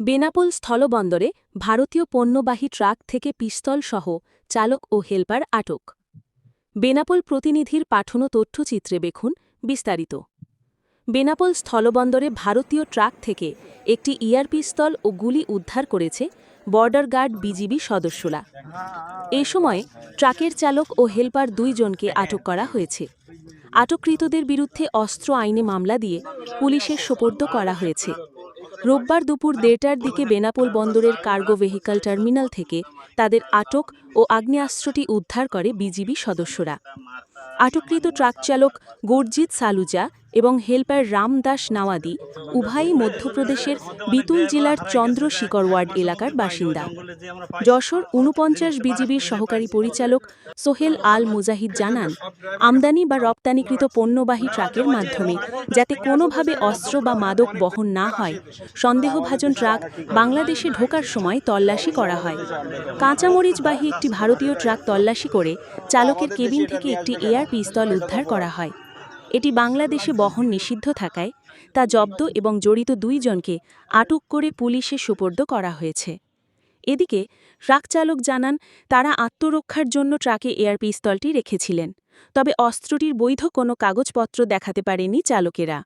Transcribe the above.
বেনাপোল স্থলবন্দরে ভারতীয় পণ্যবাহী ট্রাক থেকে পিস্তল সহ চালক ও হেলপার আটক। বেনাপোল প্রতিনিধির পাঠানো তথ্যচিত্রে দেখুন বিস্তারিত। বেনাপোল স্থলবন্দরে ভারতীয় ট্রাক থেকে একটি ইয়ার পিস্তল ও গুলি উদ্ধার করেছে বর্ডার গার্ড বিজিবি সদস্যরা। এ সময় ট্রাকের চালক ও হেলপার দুইজনকে আটক করা হয়েছে। আটককৃতদের বিরুদ্ধে অস্ত্র আইনে মামলা দিয়ে পুলিশের সোপর্দ করা হয়েছে। রোববার দুপুর দেড়টার দিকে বেনাপোল বন্দরের কার্গো ভেহিকল টার্মিনাল থেকে তাদের আটক ও আগ্নেয়াস্ত্রটি উদ্ধার করে বিজিবি সদস্যরা। আটককৃত ট্রাক চালক গর্জিৎ সালুজা এবং হেলপার রামদাস নাওয়াদি উভয়ই মধ্যপ্রদেশের বিতুল জেলার চন্দ্রশিকর ওয়ার্ড এলাকার বাসিন্দা। যশোর উনপঞ্চাশ বিজিবির সহকারী পরিচালক সোহেল আল মুজাহিদ জানান, আমদানি বা রপ্তানিকৃত পণ্যবাহী ট্রাকের মাধ্যমে যাতে কোনোভাবে অস্ত্র বা মাদক বহন না হয়, সন্দেহভাজন ট্রাক বাংলাদেশে ঢোকার সময় তল্লাশি করা হয়। কাঁচামরিচবাহী একটি ভারতীয় ট্রাক তল্লাশি করে চালকের কেবিন থেকে একটি এয়ার পিস্তল উদ্ধার করা হয়। এটি বাংলাদেশে বহন নিষিদ্ধ থাকায় তা জব্দ এবং জড়িত দুইজনকে আটক করে পুলিশে সুপর্দ করা হয়েছে। এদিকে ট্রাক চালক জানান তারা আত্মরক্ষার জন্য ট্রাকে এয়ার পিস্তলটি রেখেছিলেন তবে অস্ত্রটির বৈধ কোনো কাগজপত্র দেখাতে পারেনি চালকেরা।